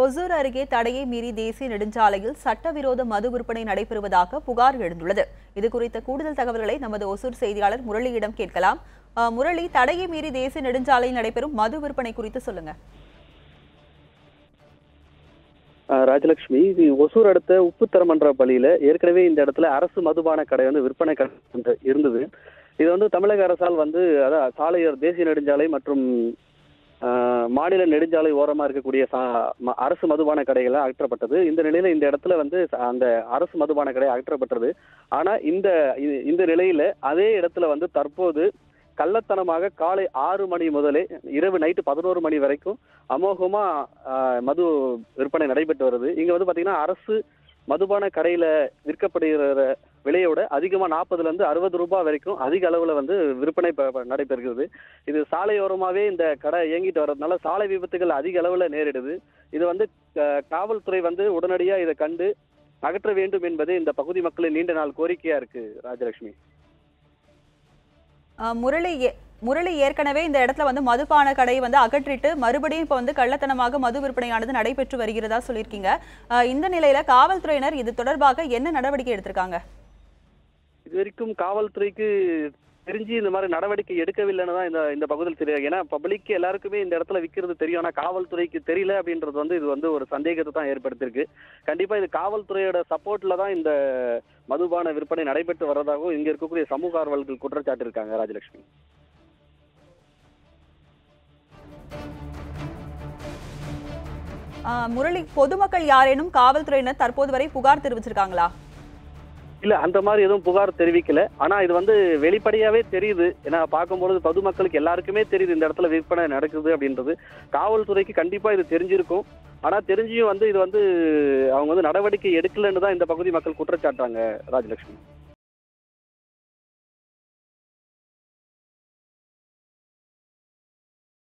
ஒசூர் அருகே தடையை மீறி தேசிய நெடுஞ்சாலையில் சட்டவிரோத மது விற்பனை நடைபெறுவதாக புகார் எழுந்துள்ளது. இது குறித்த கூடுதல் தகவல்களை நமது ஒசூர் செய்தியாளர் முரளியிடம் கேட்கலாம். முரளி தடையை மீறி தேசிய நெடுஞ்சாலையில் நடைபெறும் மது விற்பனை குறித்து சொல்லுங்க. ராஜலட்சுமி இது ஒசூர் அடுத்த உப்புத்தரமன்ற பள்ளியில ஏற்கனவே இந்த இடத்துல அரசு மதுபான கடை வந்து விற்பனை கடை இருந்தது. இது வந்து தமிழக அரசால் வந்து அதான் சாலையோர் தேசிய நெடுஞ்சாலை மற்றும் மாநில நெடுஞ்சாலை ஓரமா இருக்கக்கூடிய சா- ம- அரசு மதுபான கடைகளை அகற்றப்பட்டது இந்த நிலையில இந்த இடத்துல வந்து ச- அந்த அரசு மதுபான கடை அகற்றப்பட்டது ஆனா இந்த இந்த நிலையில அதே இடத்துல வந்து தற்போது கள்ளத்தனமாக காலை ஆறு மணி முதலே இரவு நைட்டு பதினோரு மணி வரைக்கும் அமோகமா மது விற்பனை நடைபெற்று வருது. இங்க வந்து பாத்தீங்கன்னா அரசு மதுபான கடையில விற்கப்படுகிற விலையோட அதிகமா நாற்பதுலேருந்து அறுபது ரூபாய் வரைக்கும் அதிக அளவுல வந்து விற்பனை நடைபெறுகிறது. இது சாலையோரமாவே இந்த கடை இயங்கிட்டு வர்றதுனால சாலை விபத்துகள் அதிக அளவில் நேரிடுது. இது வந்து காவல்துறை வந்து உடனடியா இதை கண்டு அகற்ற வேண்டும் என்பது இந்த பகுதி மக்களின் நீண்ட நாள் கோரிக்கையா இருக்கு ராஜலட்சுமி. முரளி ஏ- முரளி ஏற்கனவே இந்த இடத்துல வந்து மதுபான கடையை வந்து அகற்றிட்டு மறுபடியும் இப்போ வந்து கள்ளத்தனமாக மது விற்பனையானது நடைபெற்று வருகிறதா சொல்லியிருக்கீங்க. இந்த நிலையில காவல்துறையினர் இது தொடர்பாக என்ன நடவடிக்கை எடுத்திருக்காங்க? இது வரைக்கும் காவல்துறைக்கு தெரிஞ்சு இந்த மாதிரி நடவடிக்கை எடுக்கவில்லைன்னு தான் இந்த இந்த பகுதியில் தெரியாது. ஏன்னா பப்ளிக் எல்லாருக்குமே இந்த இடத்துல விற்கிறது தெரியும். ஆனால் காவல்துறைக்கு தெரியல அப்படின்றது வந்து இது வந்து ஒரு சந்தேகத்தை தான் ஏற்படுத்தியிருக்கு. கண்டிப்பாக இது காவல்துறையோட சப்போர்ட்டில் தான் இந்த மதுபான விற்பனை நடைபெற்று வர்றதாகவும் இங்கே இருக்கக்கூடிய சமூக ஆர்வலர்கள் குற்றச்சாட்டு இருக்காங்க ராஜலட்சுமி முரளி பொதுமக்கள் யாரேனும் காவல்துறையினர் தற்போது வரை புகார் தெரிவிச்சிருக்காங்களா? இல்ல அந்த மாதிரி எதுவும் புகார் தெரிவிக்கல. ஆனா இது வந்து வெளிப்படையாவே தெரியுது. ஏன்னா பார்க்கும்பொழுது பொதுமக்களுக்கு எல்லாருக்குமே தெரியுது இந்த இடத்துல விற்பனை நடக்குது அப்படின்றது. காவல்துறைக்கு கண்டிப்பா இது தெரிஞ்சிருக்கும். ஆனா தெரிஞ்சியும் வந்து இது வந்து அவங்க வந்து நடவடிக்கை எடுக்கலன்னு தான் இந்த பகுதி மக்கள் குற்றச்சாட்டுறாங்க ராஜலட்சுமி.